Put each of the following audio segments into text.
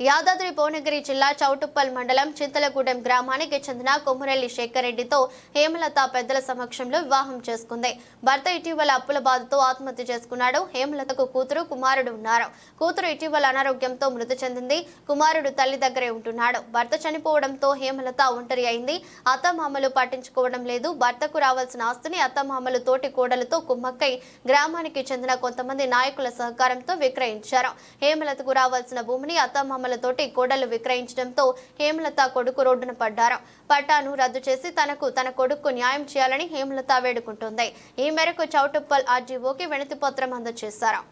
యాదాద్రి భువనగిరి జిల్లా చౌటుప్పల్ మండలం చింతలగూడెం గ్రామానికి చెందిన కొమ్మరెల్లి శేఖర్ రెడ్డితో హేమలత పెద్దల సమక్షంలో వివాహం చేసుకుంది. భర్త ఇటీవల అప్పుల బాధతో ఆత్మహత్య చేసుకున్నాడు. హేమలతకు కూతురు కుమారుడు ఉన్నారు. కూతురు ఇటీవల అనారోగ్యంతో మృతి చెందింది. కుమారుడు తల్లి దగ్గరే ఉంటున్నాడు. భర్త చనిపోవడంతో హేమలత ఒంటరి అయింది. అత్తమామలు పట్టించుకోవడం లేదు. భర్తకు రావాల్సిన ఆస్తిని అత్తమామలు తోటి కోడలతో కుమ్మక్కై గ్రామానికి చెందిన కొంతమంది నాయకుల సహకారంతో విక్రయించారు. హేమలతకు రావాల్సిన భూమిని అత్తమామ అత్తమామలతోటి కోడలు విక్రయించడంతో హేమలత కొడుకు రోడ్డున పడ్డారు. పట్టాను రద్దు చేసి తనకు తన కొడుకు న్యాయం చేయాలని హేమలత వేడుకుంటోంది. ఈ మేరకు చౌటుప్పల్ ఆర్జీఓకి వినతి పత్రం అందజేశారు.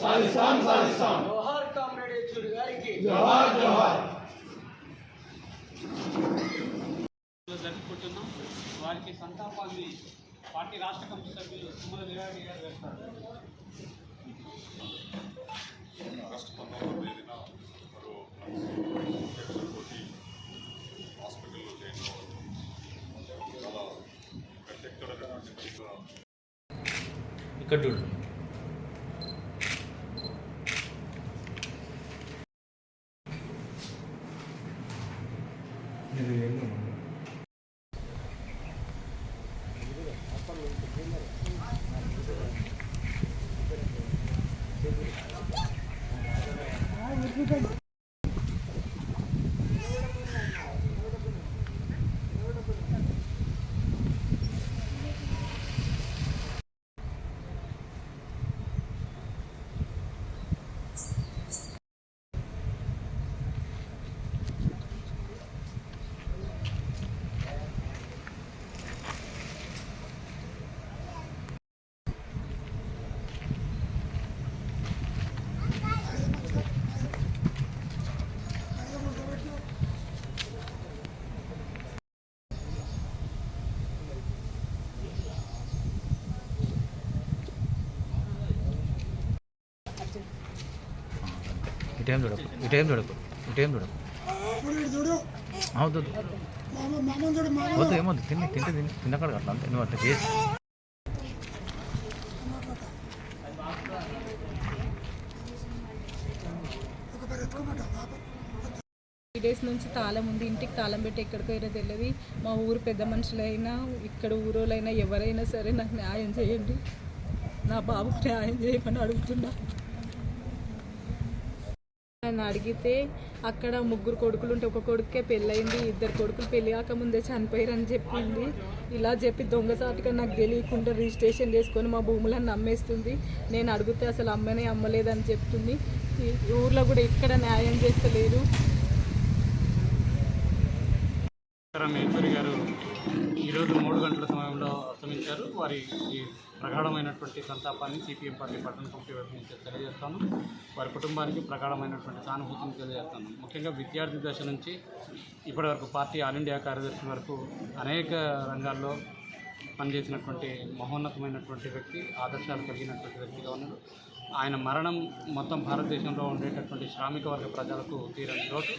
సాధిస్తాం సాధిస్తాం జోహార్ కామ్రేడ్ యచూరి గారికి జోహార్ జోహార్. జరుపుకుంటున్నాం. వారికి సంతాపాన్ని పార్టీ రాష్ట్ర కమిటీ సభ్యులు సుమల వీరారెడ్డి గారు వేస్తారు. ఆగస్టు పంతొమ్మిదవ తేదీన మరో కోటి హాస్పిటల్లో చాలా ఇక్కడ good. ఇటేం చూడకు ఇటేం చూడకు ఇటేం చూడకు. అవుతుంది. వద్దు ఏమొద్దు తిని తింటే తిని తిన్నకాడ అట్లా అంతే నువ్వు అట్లా చేసి త్రీ డేస్ నుంచి తాళం ఉంది ఇంటికి తాళం పెట్టి ఎక్కడికి పోయినా తెలియదు మా ఊరు పెద్ద మనుషులైనా ఇక్కడ ఊరోళ్ళైనా ఎవరైనా సరే నాకు న్యాయం చేయండి. నా బాబుకు న్యాయం చేయమని అడుగుతున్నా. నన్ను అడిగితే అక్కడ ముగ్గురు కొడుకులు ఉంటే ఒక కొడుకే పెళ్ళయింది ఇద్దరు కొడుకులు పెళ్ళి కాకముందే చనిపోయారని చెప్పింది. ఇలా చెప్పి దొంగసాటుగా నాకు తెలియకుండా రిజిస్ట్రేషన్ చేసుకొని మా భూములను అమ్మేస్తుంది. నేను అడిగితే అసలు అమ్మనే అమ్మలేదని చెప్తుంది. ఊర్లో కూడా ఎక్కడ న్యాయం చేస్తలేదు గారు ఈరోజు మూడు గంటల సమయంలో అస్తమించారు. వారి ప్రగాఢమైనటువంటి సంతాపాన్ని సిపిఎం పార్టీ పట్టణ కమిటీ వైపు నుంచి తెలియజేస్తాను వారి కుటుంబానికి ప్రగాఢమైనటువంటి సానుభూతిని తెలియజేస్తాను ముఖ్యంగా విద్యార్థి దశ నుంచి ఇప్పటివరకు పార్టీ ఆల్ ఇండియా కార్యదర్శి వరకు అనేక రంగాల్లో పనిచేసినటువంటి మహోన్నతమైనటువంటి వ్యక్తి ఆదర్శాలు కలిగినటువంటి వ్యక్తిగా ఉన్నాడు. ఆయన మరణం మొత్తం భారతదేశంలో ఉండేటటువంటి శ్రామిక వర్గ ప్రజలకు తీరని లోటు.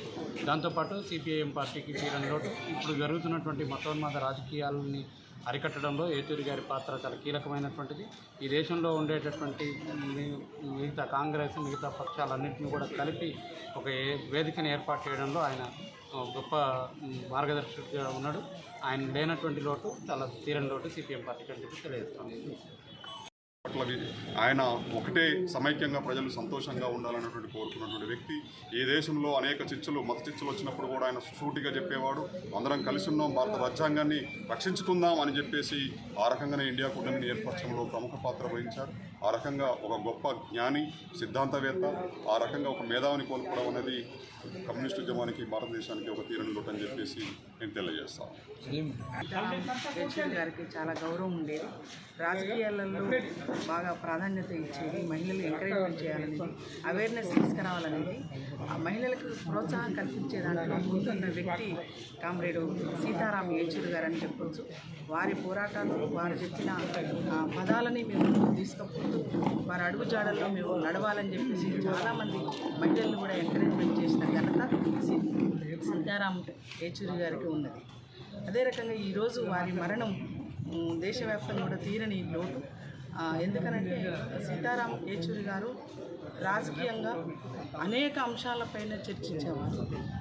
దాంతోపాటు సిపిఐఎం పార్టీకి తీరని లోటు. ఇప్పుడు జరుగుతున్నటువంటి మతోన్మాద రాజకీయాలని అరికట్టడంలో ఏచూరి గారి పాత్ర చాలా కీలకమైనటువంటిది. ఈ దేశంలో ఉండేటటువంటి మిగతా కాంగ్రెస్ మిగతా పక్షాలన్నింటినీ కూడా కలిపి ఒక ఏ- వేదికను ఏర్పాటు చేయడంలో ఆయన గొప్ప మార్గదర్శకుడిగా ఉన్నాడు. ఆయన లేనటువంటి లోటు చాలా తీరని లోటు సిపిఎం పార్టీకి అని చెప్పి పట్ల వి- ఆయన ఒకటే సమైక్యంగా ప్రజలు సంతోషంగా ఉండాలన్నటువంటి కోరుకున్నటువంటి వ్యక్తి. ఈ దేశంలో అనేక చిచ్చులు మత చిచ్చులు వచ్చినప్పుడు కూడా ఆయన సూటిగా చెప్పేవాడు. అందరం కలిసి ఉన్నాం భారత రాజ్యాంగాన్ని రక్షించుకుందాం అని చెప్పేసి ఆ రకంగానే ఇండియా కూటమిని ఏర్పరచడంలో ప్రముఖ పాత్ర వహించారు. ఆ రకంగా ఒక గొప్ప జ్ఞాని సిద్ధాంతవేత్త ఆ రకంగా ఒక మేధావిని కోల్పోవడం అనేది కమ్యూనిస్ట్ ఉద్యమానికి భారతదేశానికి ఒక తీరని లోటు అని చెప్పేసి నేను తెలియజేస్తాను గారికి చాలా గౌరవం ఉండేది రాజకీయాలలో బాగా ప్రాధాన్యత ఇచ్చేది మహిళలు ఎంకరేజ్మెంట్ చేయాలనేది అవేర్నెస్ తీసుకురావాలనేది. ఆ మహిళలకు ప్రోత్సాహం కల్పించే దాంట్లో ముందున్న వ్యక్తి కామ్రేడు సీతారాం యేచూరు గారు అని చెప్పొచ్చు. వారి పోరాటాలు వారు చెప్పిన ఆ పదాలని మేము ముందుకు తీసుకుపోతూ వారి అడుగుజాడల్లో మేము నడవాలని చెప్పేసి చాలామంది మహిళలను కూడా ఎంకరేజ్మెంట్ చేసిన ఘనత సీతారాం యేచూరి గారికి ఉన్నది. అదే రకంగా ఈరోజు వారి మరణం ఉమ్, దేశవ్యాప్తంగా కూడా తీరని లోటు. ఎందుకనంటే సీతారాం యేచూరి గారు రాజకీయంగా అనేక అంశాలపైన చర్చించేవారు.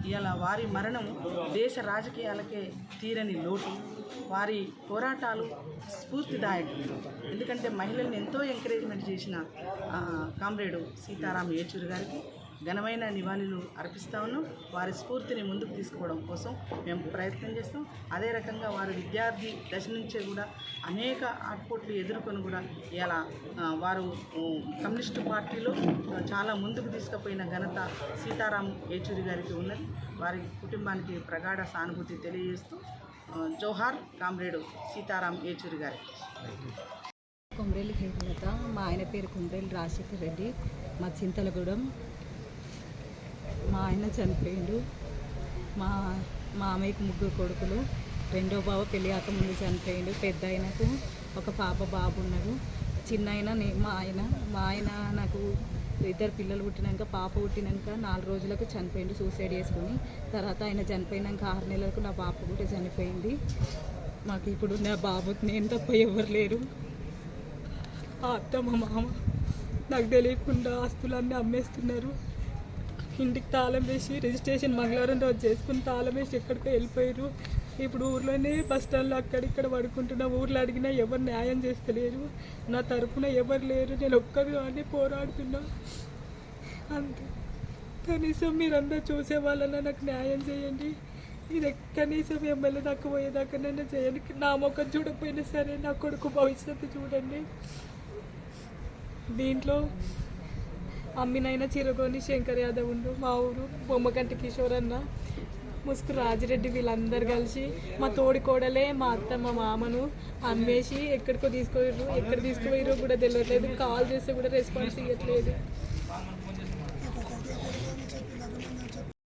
ఇవాళ వారి మరణం దేశ రాజకీయాలకే తీరని లోటు వారి పోరాటాలు స్ఫూర్తిదాయకం. ఎందుకంటే మహిళల్ని ఎంతో ఎంకరేజ్మెంట్ చేసిన కామ్రేడు సీతారాం యేచూరి గారికి ఘనమైన నివాళులు అర్పిస్తా ఉన్నాం. వారి స్ఫూర్తిని ముందుకు తీసుకోవడం కోసం మేము ప్రయత్నం చేస్తాం. అదే రకంగా వారి విద్యార్థి దశ నుంచే కూడా అనేక ఆట్పోట్లు ఎదుర్కొని కూడా ఇలా వారు కమ్యూనిస్టు పార్టీలో చాలా ముందుకు తీసుకుపోయిన ఘనత సీతారాం యేచూరి గారికి ఉన్నది. వారి కుటుంబానికి ప్రగాఢ సానుభూతి తెలియజేస్తూ జోహార్ కామ్రేడు సీతారాం యేచూరి గారి. కుమ్రేలి హేమలత మా ఆయన పేరు కుమ్రేలి రాజశేఖర్ రెడ్డి మా చింతలగూడెం మా ఆయన చనిపోయిండు. మా మామయ్యకు ముగ్గురు కొడుకులు. రెండో బావ పెళ్ళి ముందు చనిపోయిండు. పెద్ద ఆయనకు ఒక పాప బాబు ఉన్నాడు. చిన్న ఆయన మా ఆయన. మా ఆయన నాకు ఇద్దరు పిల్లలు పుట్టినాక పాప పుట్టినాక నాలుగు రోజులకు చనిపోయిండు సూసైడ్ చేసుకుని. తర్వాత ఆయన చనిపోయినాక ఆరు నెలలకు నా పాప కూడా చనిపోయింది. మాకు ఇప్పుడు నా బాబు నేను తప్ప ఎవరు లేరు. ఆ అత్త మా మామ నాకు తెలియకుండా ఆస్తులన్నీ అమ్మేస్తున్నారు. ఇంటికి తాళం వేసి రిజిస్ట్రేషన్ మంగళవారం రోజు చేసుకుని తాళం వేసి ఎక్కడికో వెళ్ళిపోయారు. ఇప్పుడు ఊర్లోనే బస్ స్టాండ్లో అక్కడిక్కడ పడుకుంటున్నా ఊర్లో అడిగినా ఎవరు న్యాయం చేస్తలేరు. నా తరపున ఎవరు లేరు. నేను ఒక్కరు అని పోరాడుతున్నా. అంతే. కనీసం మీరందరూ చూసే వాళ్ళన్నా నాకు న్యాయం చేయండి. ఇది కనీసం ఎమ్మెల్యే దాకా పోయేదాకా నన్ను చేయండి నా ముఖం చూడకపోయినా సరే నా కొడుకు భవిష్యత్తు చూడండి. దీంట్లో అమ్మినైనా చిరగోని శంకర్ యాదవ్ ఉండు మా ఊరు బొమ్మకంటి కిషోర్ అన్న ముసుకు రాజిరెడ్డి వీళ్ళందరూ కలిసి మా తోడి కోడలే మా అత్త మా మామను అమ్మేసి ఎక్కడికో తీసుకుపోయారు ఎక్కడ తీసుకుపోయారో కూడా తెలియట్లేదు కాల్ చేస్తే కూడా రెస్పాన్స్ ఇవ్వట్లేదు